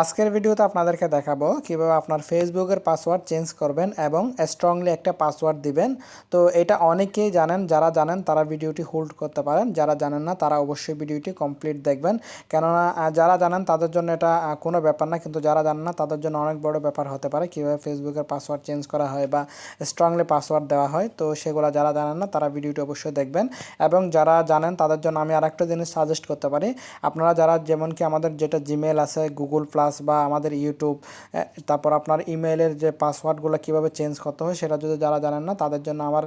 আজকের ভিডিওতে আপনাদেরকে দেখাবো কীভাবে আপনার ফেসবুকের পাসওয়ার্ড চেঞ্জ করবেন এবং স্ট্রংলি একটা পাসওয়ার্ড দিবেন। তো এটা অনেকেই জানেন, যারা জানেন তারা ভিডিওটি হোল্ড করতে পারেন, যারা জানেন না তারা অবশ্যই ভিডিওটি কমপ্লিট দেখবেন। কেননা যারা জানেন তাদের জন্য এটা কোনো ব্যাপার না, কিন্তু যারা জানেন না তাদের জন্য অনেক বড় ব্যাপার হতে পারে কীভাবে ফেসবুকের পাসওয়ার্ড চেঞ্জ করা হয় বা স্ট্রংলি পাসওয়ার্ড দেওয়া হয়। তো সেগুলো যারা জানেন না তারা ভিডিওটি অবশ্যই দেখবেন। এবং যারা জানেন তাদের জন্য আমি আরেকটা জিনিস সাজেস্ট করতে পারি। আপনারা যারা যেমন কি আমাদের যেটা জিমেল আছে গুগল প্লাস বা আমাদের ইউটিউব তারপর আপনার ইমেলের যে পাসওয়ার্ডগুলো কীভাবে চেঞ্জ করতে হয় সেটা যদি যারা জানেন না, তাদের জন্য আমার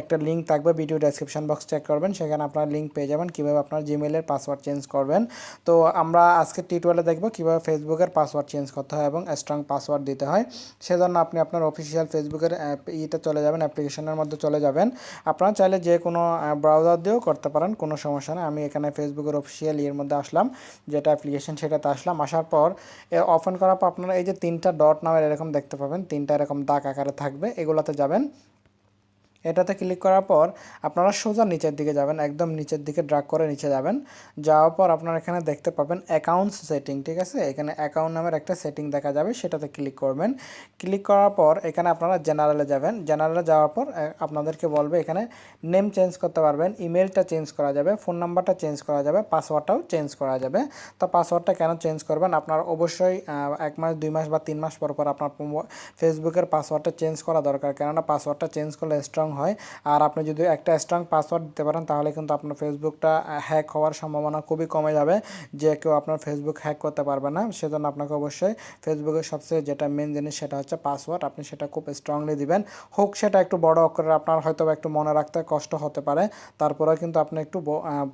একটা লিঙ্ক থাকবে ভিডিও ডেসক্রিপশন বক্স চেক করবেন, সেখানে আপনার লিঙ্ক পেয়ে যাবেন কীভাবে আপনার জিমেলের পাসওয়ার্ড চেঞ্জ করবেন। তো আমরা আজকে টিউটোরিয়ালে দেখব কীভাবে ফেসবুকের পাসওয়ার্ড চেঞ্জ করতে হয় এবং স্ট্রং পাসওয়ার্ড দিতে হয়। সেজন্য আপনি আপনার অফিসিয়াল ফেসবুকের অ্যাপ ইতে চলে যাবেন অ্যাপ্লিকেশনের মধ্যে চলে যাবেন। আপনারা চাইলে যে কোনো ব্রাউজার দিয়েও করতে পারেন, কোনো সমস্যা নেই। আমি এখানে ফেসবুকের অফিসিয়াল ইয়ের মধ্যে আসলাম, যেটা অ্যাপ্লিকেশন সেটাতে আসলাম। আসার পর ওপেন করার পর আপনারা এই যে তিনটা ডট নামের এরকম দেখতে পাবেন, তিনটা এরকম দাগ আকারে থাকবে, এগুলোতে যাবেন। এটাতে ক্লিক করার পর আপনারা সোজা নিচের দিকে যাবেন, একদম নিচের দিকে ড্রাগ করে নিচে যাবেন। যাওয়ার পর আপনারা এখানে দেখতে পাবেন অ্যাকাউন্টস সেটিং ঠিক আছে? এখানে অ্যাকাউন্ট নামের একটা সেটিং দেখা যাবে, সেটাতে ক্লিক করবেন। ক্লিক করার পর এখানে আপনারা জেনারেলে যাবেন। জেনারেলে যাওয়ার পর আপনাদেরকে বলবে এখানে নেম চেঞ্জ করতে পারবেন ইমেলটা চেঞ্জ করা যাবে ফোন নাম্বারটা চেঞ্জ করা যাবে পাসওয়ার্ডটাও চেঞ্জ করা যাবে। তো পাসওয়ার্ডটা কেন চেঞ্জ করবেন? আপনার অবশ্যই এক মাস, দুই মাস বা তিন মাস পর পর আপনার ফেসবুকের পাসওয়ার্ডটা চেঞ্জ করা দরকার। কেননা পাসওয়ার্ডটা চেঞ্জ করলে স্ট্রং হয়। আর আপনি যদি একটা স্ট্রং পাসওয়ার্ড দিতে পারেন, তাহলে কিন্তু আপনার ফেসবুকটা হ্যাক হওয়ার সম্ভাবনা খুবই কমে যাবে, যে কেউ আপনার ফেসবুক হ্যাক করতে পারবে না। সেজন্য আপনাকে অবশ্যই ফেসবুকের সবচেয়ে যেটা মেন জিনিস, সেটা হচ্ছে পাসওয়ার্ড আপনি সেটা খুব স্ট্রংলি দিবেন। হোক, সেটা একটু বড় অক্ষরে আপনার হয়তো একটু মনে রাখতে কষ্ট হতে পারে। তারপরেও কিন্তু আপনি একটু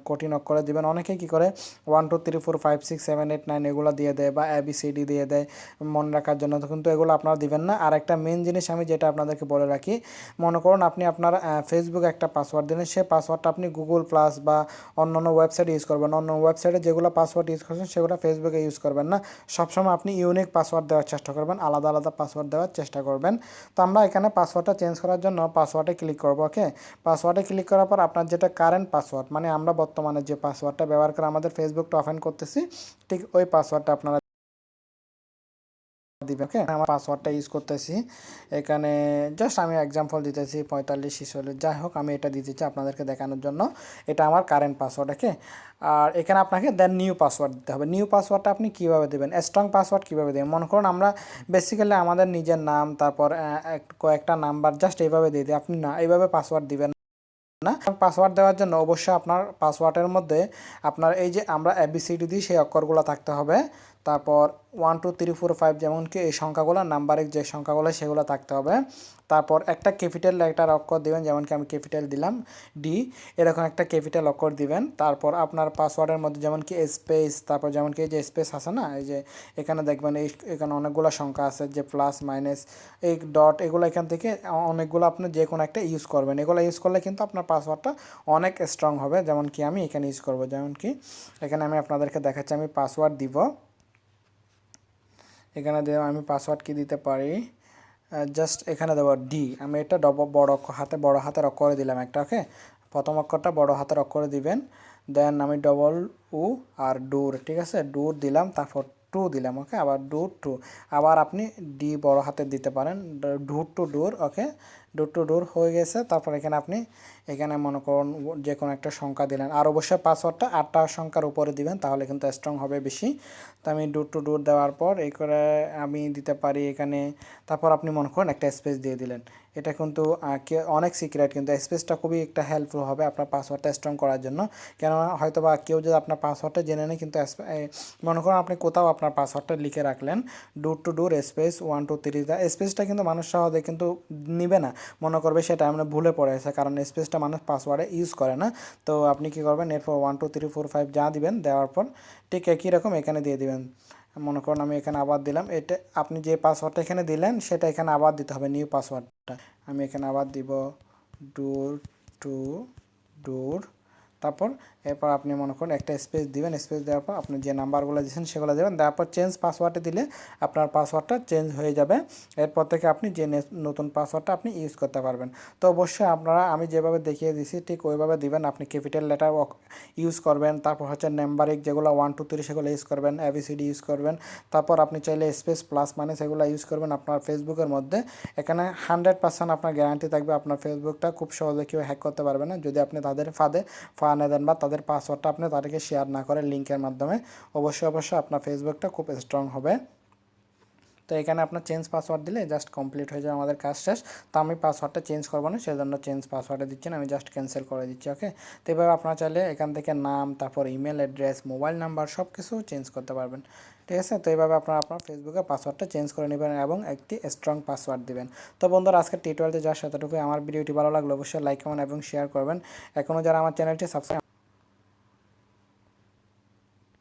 কঠিন অক্ষরে দিবেন। অনেকে কী করে one two three four five six seven eight nine এগুলো দিয়ে দেয় বা এবিসিডি দিয়ে দেয় মনে রাখার জন্য। কিন্তু এগুলো আপনারা দিবেন না। আর একটা মেন জিনিস আমি যেটা আপনাদেরকে বলে রাখি, মনে করুন আপনি আপনার ফেসবুক একটা পাসওয়ার্ড দিলেন। সেই পাসওয়ার্ডটা আপনি গুগল প্লাস বা অন্য অন্য ওয়েবসাইটে ইউজ করবেন। অন্য ওয়েবসাইটে যেগুলো পাসওয়ার্ড ইউজ করছেন, সেগুলো ফেসবুকে ইউজ করবেন না। সবসময় আপনি ইউনিক পাসওয়ার্ড দেওয়ার চেষ্টা করবেন, আলাদা আলাদা পাসওয়ার্ড দেওয়ার চেষ্টা করবেন। তো আমরা এখানে পাসওয়ার্ডটা চেঞ্জ করার জন্য পাসওয়ার্ডে ক্লিক করব ওকে পাসওয়ার্ডে ক্লিক করার পর আপনার যেটা কারেন্ট পাসওয়ার্ড মানে আমরা বর্তমানে যে পাসওয়ার্ডটা ব্যবহার করে আমাদের ফেসবুকটা অফেন করতেছি, ঠিক ওই পাসওয়ার্ডটা আপনারা দিবেন ওকে আমার পাসওয়ার্ডটা ইউজ করতেছি। এখানে জাস্ট আমি এক্সাম্পল দিতেছি, পঁয়তাল্লিশ, ছিচল্লিশ, যাই হোক, আমি এটা দিতেছি আপনাদেরকে দেখানোর জন্য। এটা আমার কারেন্ট পাসওয়ার্ড ওকে আর এখানে আপনাকে দেন নিউ পাসওয়ার্ড দিতে হবে। নিউ পাসওয়ার্ডটা আপনি কীভাবে দেবেন? স্ট্রং পাসওয়ার্ড কীভাবে দেবেন? মনে করুন আমরা বেসিক্যালি আমাদের নিজের নাম, তারপর কয়েকটা নাম্বার জাস্ট এইভাবে দিয়ে দিই। আপনি না, এইভাবে পাসওয়ার্ড দিবেন না। পাসওয়ার্ড দেওয়ার জন্য অবশ্যই আপনার পাসওয়ার্ডের মধ্যে আপনার এই যে আমরা এবিসিডি দিই সেই অক্ষরগুলো থাকতে হবে। তারপর one two three four five যেমন কি এই সংখ্যাগুলো নাম্বারিক যে সংখ্যাগুলো, সেগুলো থাকতে হবে। তারপর একটা ক্যাপিটাল একটা অক্ষর দিবেন যেমন কি আমি ক্যাপিটাল দিলাম ডি এরকম একটা ক্যাপিটাল অক্ষর দিবেন। তারপর আপনার পাসওয়ার্ডের মধ্যে যেমন কি স্পেস তারপর যেমন কি এই যে স্পেস আছে না, এই যে এখানে দেখবেন এই এখানে অনেকগুলো সংখ্যা আছে, যে প্লাস মাইনাস এই ডট এগুলো এখান থেকে অনেকগুলো আপনি যে কোনো একটা ইউজ করবেন। এগুলো ইউজ করলে কিন্তু আপনার পাসওয়ার্ডটা অনেক স্ট্রং হবে যেমন কি আমি এখানে ইউজ করব। যেমন কি এখানে আমি আপনাদেরকে দেখাচ্ছি, আমি পাসওয়ার্ড দিব। এখানে দেওয়া আমি পাসওয়ার্ড কি দিতে পারি? জাস্ট এখানে দেবো ডি আমি এটা ডব বড় হাতে বড় হাতের অক্ষরে দিলাম একটা ওকে প্রথম অক্ষরটা বড় হাতের অক্ষরে দিবেন। দেন আমি ডবল উ আর ডুর ঠিক আছে? ডুর দিলাম, তারপর টু দিলাম ওকে আবার ডুর টু আবার আপনি ডি বড় হাতে দিতে পারেন door to door okay door to door হয়ে গেছে, তারপর এখানে আপনি এখানে মনে করুন যে কোনো একটা সংখ্যা দিলেন। আর অবশ্যই পাসওয়ার্ডটা আটটা সংখ্যার উপরে দিবেন, তাহলে কিন্তু স্ট্রং হবে বেশি। তো আমি ডোর টু ডোর দেওয়ার পর এই করে আমি দিতে পারি এখানে, তারপর আপনি মনে করুন একটা স্পেস দিয়ে দিলেন। এটা কিন্তু অনেক সিক্রেট কিন্তু স্পেসটা খুবই একটা হেল্পফুল হবে আপনার পাসওয়ার্ডটা স্ট্রং করার জন্য। কেননা হয়তো বা কেউ যদি আপনার পাসওয়ার্ডটা জেনে নেয়, কিন্তু মনে করুন আপনি কোথাও আপনার পাসওয়ার্ডটা লিখে রাখলেন door to door space one two three স্পেসটা কিন্তু মানুষ সহজে কিন্তু নিবে না। মনে করবে সেটা আমরা ভুলে পড়েছে কারণ স্পেসটা মানুষ পাসওয়ার্ডে ইউজ করে না। তো আপনি কি করবেন, এরপর one two three four five যা দিবেন, দেওয়ার পর ঠিক একই রকম এখানে দিয়ে দিবেন। মনে করুন আমি এখানে আবার দিলাম, এটা আপনি যে পাসওয়ার্ডটা এখানে দিলেন, সেটা এখানে আবার দিতে হবে নিউ পাসওয়ার্ডটা আমি এখানে আবার দিব ডোর টু ডোর তারপর এরপর আপনি মনে করুন একটা স্পেস দিবেন স্পেস দেওয়ার পর আপনি যে নাম্বারগুলো দিয়েছেন সেগুলো দেবেন তারপর চেঞ্জ পাসওয়ার্ডে দিলে আপনার পাসওয়ার্ডটা চেঞ্জ হয়ে যাবে। এরপর থেকে আপনি যে নতুন পাসওয়ার্ডটা আপনি ইউজ করতে পারবেন। তো অবশ্যই আপনারা, আমি যেভাবে দেখিয়ে দিয়েছি, ঠিক ওইভাবে দিবেন। আপনি ক্যাপিটাল লেটার ইউজ করবেন, তারপর হচ্ছে নাম্বারিক যেগুলো ওয়ান টু থ্রি সেগুলো ইউজ করবেন এবিসিডি ইউজ করবেন। তারপর আপনি চাইলে স্পেস প্লাস মানে সেগুলো ইউজ করবেন আপনার ফেসবুকের মধ্যে। এখানে হান্ড্রেড পার্সেন্ট আপনার গ্যারান্টি থাকবে, আপনার ফেসবুকটা খুব সহজে কেউ হ্যাক করতে পারবে না। যদি আপনি তাদের ফাঁদে ফানে দেন বা তাদের পাসওয়ার্ডটা আপনি তাদেরকে শেয়ার না করেন লিঙ্কের মাধ্যমে, অবশ্যই অবশ্যই আপনার ফেসবুকটা খুব স্ট্রং হবে। তো এখানে আপনার চেঞ্জ পাসওয়ার্ড দিলে জাস্ট কমপ্লিট হয়ে যাবে আমাদের কাজ শেষ। তো আমি পাসওয়ার্ডটা চেঞ্জ করব না, সেজন্য চেঞ্জ পাসওয়ার্ডে দিচ্ছি না, আমি জাস্ট ক্যান্সেল করে দিচ্ছি ওকে তো এভাবে আপনারা চাইলে এখান থেকে নাম, তারপর ইমেল অ্যাড্রেস মোবাইল নাম্বার সব কিছু চেঞ্জ করতে পারবেন, ঠিক আছে? তো এইভাবে আপনারা আপনার ফেসবুকে পাসওয়ার্ডটা চেঞ্জ করে নেবেন এবং একটি স্ট্রং পাসওয়ার্ড দিবেন। তো বন্ধুরা, আজকে টিউটোরিয়ালতে যাওয়ার সাথেটুকু আমার ভিডিওটি ভালো লাগল অবশ্যই লাইক কমেন্ট এবং শেয়ার করবেন। এখনও যারা আমার চ্যানেলটি সাবস্ক্রাইব